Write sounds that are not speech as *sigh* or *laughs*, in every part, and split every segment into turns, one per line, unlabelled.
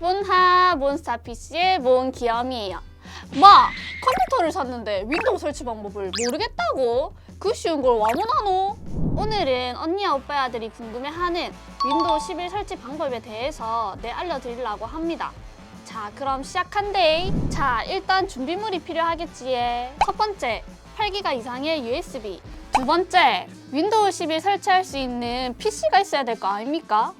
몬하 몬스타 PC의 몬기염이에요. 뭐 컴퓨터를 샀는데 윈도우 설치 방법을 모르겠다고? 그 쉬운 걸 와문하노? 오늘은 언니와 오빠야들이 궁금해하는 윈도우 11 설치 방법에 대해서 내 알려드리려고 합니다. 자 그럼 시작한대. 자 일단 준비물이 필요하겠지에. 첫 번째 8기가 이상의 USB. 두 번째 윈도우 11 설치할 수 있는 PC가 있어야 될 거 아닙니까?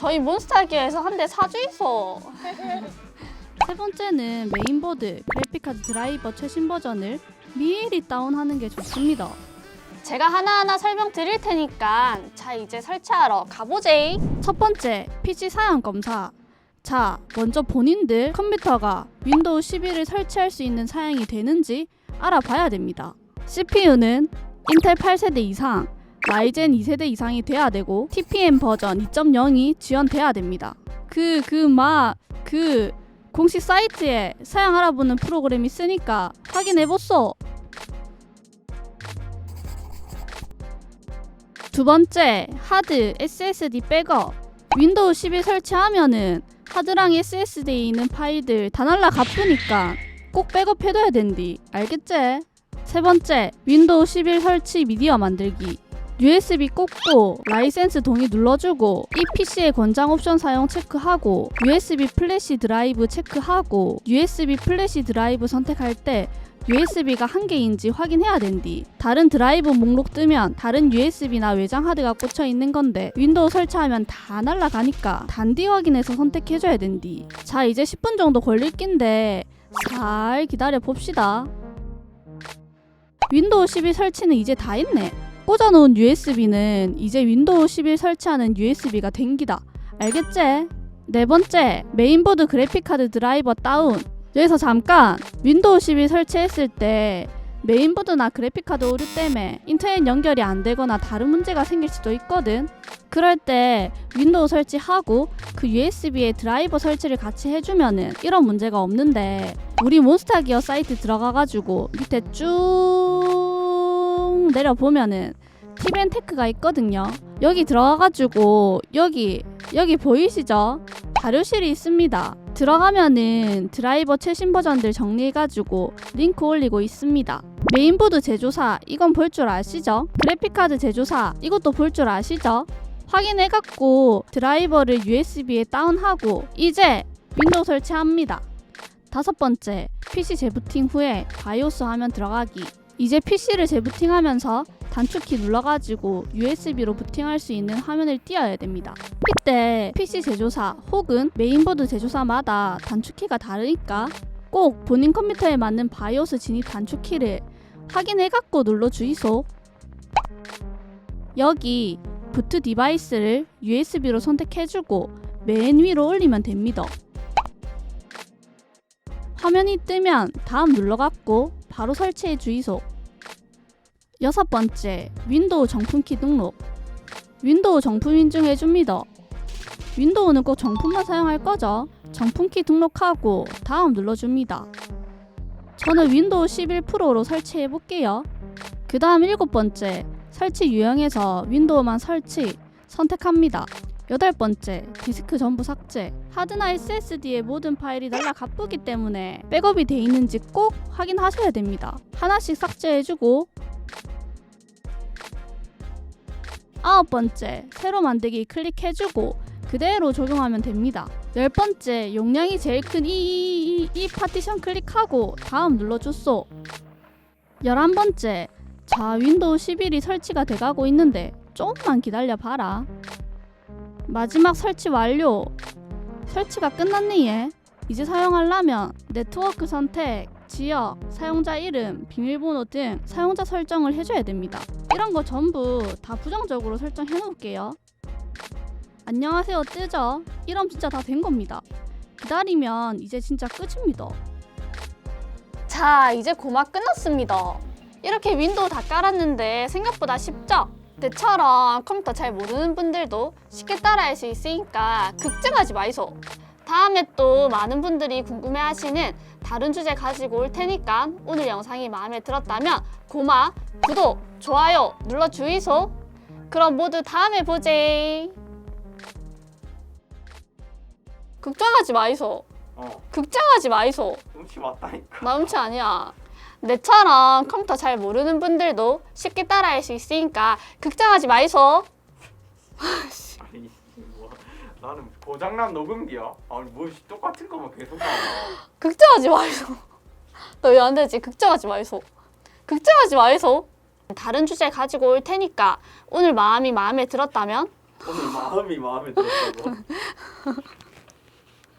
저희 몬스타기에서 한 대 사주이소. *laughs*
세 번째는 메인보드, 그래픽카드 드라이버 최신 버전을 미리 다운하는 게 좋습니다.
제가 하나하나 설명드릴 테니까 자 이제 설치하러 가보제.
첫 번째, PC 사양 검사. 자, 먼저 본인들 컴퓨터가 윈도우 11을 설치할 수 있는 사양이 되는지 알아봐야 됩니다. CPU는 인텔 8세대 이상, 라이젠 2세대 이상이 돼야 되고 TPM 버전 2.0이 지원돼야 됩니다. 그 그 마 그 공식 사이트에 사양 알아보는 프로그램이 있으니까 확인해 보소. 두 번째, 하드 SSD 백업. 윈도우 11 설치하면은 하드랑 SSD에 있는 파일들 다 날라 가쁘니까 꼭 백업해둬야 된디. 알겠지? 세 번째, 윈도우 11 설치 미디어 만들기. USB 꽂고 라이센스 동의 눌러주고 이 PC의 권장 옵션 사용 체크하고 USB 플래시 드라이브 체크하고 USB 플래시 드라이브 선택할 때 USB가 한 개인지 확인해야 된디. 다른 드라이브 목록 뜨면 다른 USB나 외장 하드가 꽂혀 있는 건데 윈도우 설치하면 다 날라가니까 단디 확인해서 선택해줘야 된디. 자 이제 10분 정도 걸릴 낀데 잘 기다려 봅시다. 윈도우 12 설치는 이제 다 했네. 꽂아놓은 USB는 이제 윈도우 11 설치하는 USB가 댕기다. 알겠지? 네 번째, 메인보드 그래픽카드 드라이버 다운. 여기서 잠깐 윈도우 11 설치했을 때 메인보드나 그래픽카드 오류 때문에 인터넷 연결이 안 되거나 다른 문제가 생길 수도 있거든. 그럴 때 윈도우 설치하고 그 USB에 드라이버 설치를 같이 해주면은 이런 문제가 없는데 우리 몬스타 기어 사이트 들어가가지고 밑에 쭉 내려보면은 티벤테크가 있거든요. 여기 들어가가지고 여기 여기 보이시죠? 자료실이 있습니다. 들어가면은 드라이버 최신 버전들 정리해가지고 링크 올리고 있습니다. 메인보드 제조사 이건 볼 줄 아시죠? 그래픽카드 제조사 이것도 볼 줄 아시죠? 확인해갖고 드라이버를 USB에 다운하고 이제 윈도우 설치합니다. 다섯 번째, PC 재부팅 후에 바이오스 화면 들어가기. 이제 PC를 재부팅하면서 단축키 눌러가지고 USB로 부팅할 수 있는 화면을 띄워야 됩니다. 이때 PC 제조사 혹은 메인보드 제조사마다 단축키가 다르니까 꼭 본인 컴퓨터에 맞는 바이오스 진입 단축키를 확인해갖고 눌러 주이소. 여기 부트 디바이스를 USB로 선택해주고 맨 위로 올리면 됩니다. 화면이 뜨면 다음 눌러갖고 바로 설치해 주이소. 여섯 번째, 윈도우 정품키 등록. 윈도우 정품 인증해 줍니다. 윈도우는 꼭 정품만 사용할 거죠. 정품키 등록하고 다음 눌러줍니다. 저는 윈도우 11 프로로 설치해 볼게요. 그 다음 일곱 번째, 설치 유형에서 윈도우만 설치 선택합니다. 여덟 번째, 디스크 전부 삭제. 하드나 SSD의 모든 파일이 날라 가쁘기 때문에 백업이 돼 있는지 꼭 확인하셔야 됩니다. 하나씩 삭제해주고 아홉 번째, 새로 만들기 클릭해주고 그대로 적용하면 됩니다. 열 번째, 용량이 제일 큰 이 이 이 파티션 클릭하고 다음 눌러줬소. 열한 번째, 자 윈도우 11이 설치가 돼가고 있는데 조금만 기다려 봐라. 마지막 설치 완료. 설치가 끝났네 얘. 이제 사용하려면 네트워크 선택, 지역, 사용자 이름, 비밀번호 등 사용자 설정을 해줘야 됩니다. 이런 거 전부 다 부정적으로 설정해 놓을게요. 안녕하세요 뜨죠? 이럼 진짜 다 된 겁니다. 기다리면 이제 진짜 끝입니다.
자 이제 고막 끝났습니다. 이렇게 윈도우 다 깔았는데 생각보다 쉽죠? 내처럼 컴퓨터 잘 모르는 분들도 쉽게 따라할 수 있으니까 걱정하지 마이소. 다음에 또 많은 분들이 궁금해하시는 다른 주제 가지고 올 테니까 오늘 영상이 마음에 들었다면 고마, 구독, 좋아요 눌러주이소. 그럼 모두 다음에 보제. 걱정하지 마이소.
어
걱정하지 마이소.
음치 맞다니까
나 음치 아니야. 내처럼 컴퓨터 잘 모르는 분들도 쉽게 따라할 수 있으니까 걱정하지 마이소. *laughs*
아니 뭐 나는 고장난 녹음기야 아니 뭐 씨, 똑같은 거만 계속 나와
걱정하지 마이소. 너왜안 되지? 걱정하지 마이소. 걱정하지 마이소. 다른 주제 가지고 올 테니까 오늘 마음이 마음에 들었다면
오늘 마음이 마음에 들었다고 *laughs*